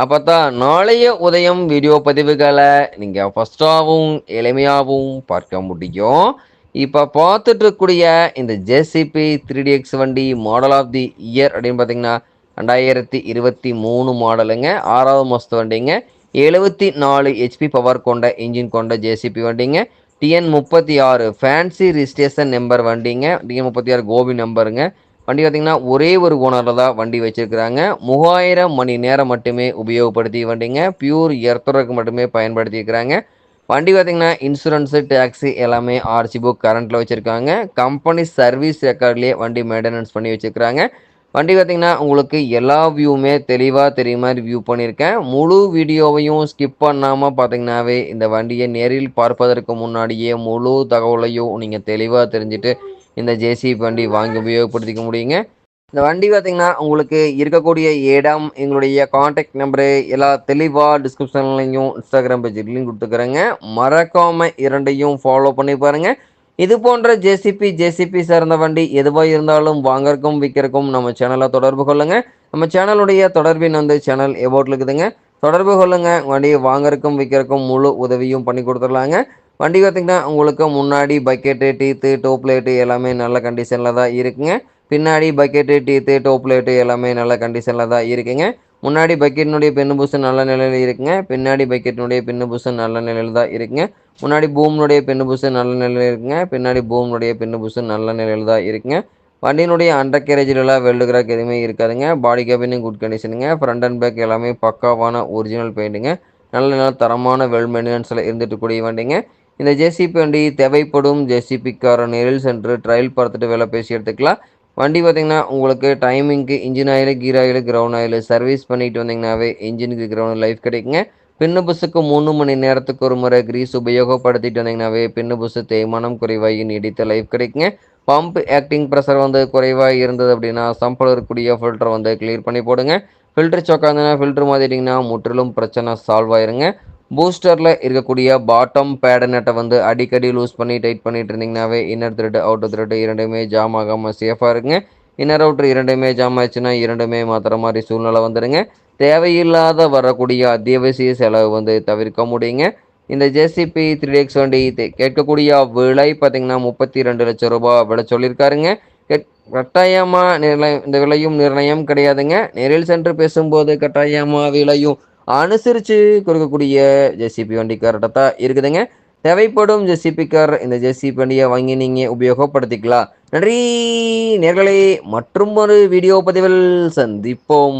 அப்போ தான் நாளைய உதயம் வீடியோ பதிவுகளை நீங்கள் ஃபஸ்ட்டாகவும் எளிமையாகவும் பார்க்க முடியும். இப்போ பார்த்துட்டு இருக்கக்கூடிய இந்த ஜேசிபி த்ரீ எக்ஸ் வண்டி மாடல் ஆஃப் தி இயர் அப்படின்னு பார்த்தீங்கன்னா ரெண்டாயிரத்தி இருபத்தி மூணு மாடலுங்க ஆறாவது மாதத்து வண்டிங்க. எழுபத்தி நாலு ஹெச்பி பவர் கொண்ட இன்ஜின் கொண்ட ஜேசிபி வண்டிங்க. டிஎன் முப்பத்தி ஆறு ஃபேன்சி ரிஜிஸ்ட்ரேஷன் நம்பர் வண்டிங்க. டிஎன் முப்பத்தி ஆறு கோபி நம்பருங்க வண்டி பார்த்திங்கன்னா ஒரே ஒரு ஓனரில் தான் வண்டி வச்சுருக்கிறாங்க. மூவாயிரம் மணி நேரம் மட்டுமே உபயோகப்படுத்தி வண்டிங்க. பியூர் எர்த்தருக்கு மட்டுமே பயன்படுத்தியிருக்கிறாங்க வண்டி பார்த்திங்கன்னா இன்சூரன்ஸு டேக்ஸி எல்லாமே ஆர்சி புக் கரண்ட்டில் வச்சுருக்காங்க. கம்பெனி சர்வீஸ் ரெக்கார்ட்லேயே வண்டி மெயின்டெனன்ஸ் பண்ணி வச்சுருக்கிறாங்க. வண்டி பார்த்திங்கன்னா உங்களுக்கு எல்லா வியூவுமே தெளிவாக தெரிய மாதிரி வியூ பண்ணியிருக்கேன். முழு வீடியோவையும் ஸ்கிப் பண்ணாமல் பார்த்தீங்கன்னாவே இந்த வண்டியை நேரில் பார்ப்பதற்கு முன்னாடியே முழு தகவலையும் நீங்கள் தெளிவாக தெரிஞ்சுட்டு இந்த ஜேசிபி வண்டி வாங்கி உபயோகப்படுத்திக்க முடியுங்க. இந்த வண்டி பார்த்திங்கன்னா உங்களுக்கு இருக்கக்கூடிய இடம் எங்களுடைய காண்டாக்ட் நம்பரு எல்லா தெளிவாக டிஸ்கிரிப்ஷன்லையும் இன்ஸ்டாகிராம் பேஜ்லையும் கொடுத்துக்கிறேங்க. மறக்காமல் இரண்டையும் ஃபாலோ பண்ணி பாருங்கள் இது போன்ற ஜேசிபி ஜேசிபி சார்ந்த வண்டி எதுவாக இருந்தாலும் வாங்கறக்கும் விற்கிறக்கும் நம்ம சேனலை தொடர்பு கொள்ளுங்கள் நம்ம சேனலுடைய தொடர்பின் வந்து சேனல் எபோட்டில் இருக்குதுங்க. தொடர்பு கொள்ளுங்கள் வண்டியை வாங்கறக்கும் விற்கிறக்கும் முழு உதவியும் பண்ணி கொடுத்துடலாங்க. வண்டி பார்த்திங்கன்னா உங்களுக்கு முன்னாடி பக்கெட்டு டீத்து டோப் லைட்டு எல்லாமே நல்ல கண்டிஷனில் தான் இருக்குங்க. பின்னாடி பக்கெட்டு டீத்து டோப் லைட்டு எல்லாமே நல்ல கண்டிஷனில் தான் இருக்குங்க. முன்னாடி பக்கெட்டினுடைய பின்னு பூசன் நல்ல நிலையில் இருக்குங்க. பின்னாடி பக்கெட்டினுடைய பின்னு பூசன் நல்ல நிலையில் தான் இருக்குங்க. முன்னாடி பூமினுடைய பின்னு பூசன் நல்ல நிலையில் இருக்குங்க. பின்னாடி பூமினுடைய பின்னு பூசன் நல்ல நிலையில் தான் இருக்குங்க. வண்டியினுடைய அண்டர் கேரேஜிலலாம் வெல்டு கிராக் எதுவுமே இருக்காதுங்க. பாடி கேபினும் குட் கண்டிஷனுங்க ஃப்ரண்ட் அண்ட் பேக் எல்லாமே பக்காவான ஒரிஜினல் பெயிண்ட்டுங்க நல்ல நல்ல தரமான வெல் மெயின்டெனன்ஸில் இருந்துட்டு கூடிய வண்டிங்க. இந்த ஜேசிபி வண்டி தேவைப்படும் ஜேசிபிக்கார நேரில் சென்று ட்ரையல் பார்த்துட்டு வேலை பேசி எடுத்துக்கலாம். வண்டி பார்த்திங்கன்னா உங்களுக்கு டைமிங்க்கு engine oil gear oil ground oil service பண்ணிட்டு வந்தீங்கன்னாவே இன்ஜினுக்கு கிரவுண்ட் லைஃப் கிடைக்குங்க. பின்னு புஸுக்கு மூணு மணி நேரத்துக்கு ஒரு முறை கிரீஸ் உபயோகப்படுத்திட்டு வந்தீங்கன்னாவே பின்னு புஸு தேய்மானம் குறைவாகி நீடித்த லைஃப் கிடைக்குங்க. பம்ப் ஆக்டிங் ப்ரெஷர் வந்து குறைவாக இருந்தது அப்படின்னா சம்பளம் இருக்கக்கூடிய ஃபில்டர் வந்து கிளியர் பண்ணி போடுங்க. ஃபில்டர் சொக்காந்துன்னா ஃபில்டர் மாற்றிட்டிங்கன்னா முற்றிலும் பிரச்சனை சால்வ் ஆயிருங்க. பூஸ்டரில் இருக்கக்கூடிய பாட்டம் பேடனட்டை வந்து அடிக்கடி லூஸ் பண்ணி டைட் பண்ணிட்டு இருந்தீங்கன்னாவே இன்னர் த்ரெட் அவுட்டர் த்ரெட் இரண்டுமே ஜாம் ஆகாமல் சேஃபாக இருக்குங்க இன்னர் அவுட்ரு இரண்டுமே ஜாம் ஆச்சுன்னா இரண்டுமே மாத்திர மாதிரி சூழ்நிலை வந்துடுங்க தேவையில்லாத வரக்கூடிய அத்தியாவசிய செலவு வந்து தவிர்க்க முடியுங்க. இந்த ஜேசிபி த்ரீ எக்ஸ் வண்டி கேட்கக்கூடிய விலை பார்த்தீங்கன்னா முப்பத்தி ரெண்டு லட்சம் ரூபாய் விலை சொல்லியிருக்காருங்க கட்டாயமாக நிர்ணயம் இந்த விலையும் நிர்ணயம் கிடையாதுங்க. நேரில் சென்று பேசும்போது கட்டாயமாக விலையும் அனுசரித்து கொடுக்கக்கூடிய ஜெசிபி வண்டி கரெக்டாக தான் இருக்குதுங்க. தேவைப்படும் ஜெசிபி கார் இந்த ஜெசிபி வண்டியை வாங்கி நீங்கள் உபயோகப்படுத்திக்கலாம். நன்றி நேர்களே. மற்றும் ஒரு வீடியோ பதிவில் சந்திப்போம்.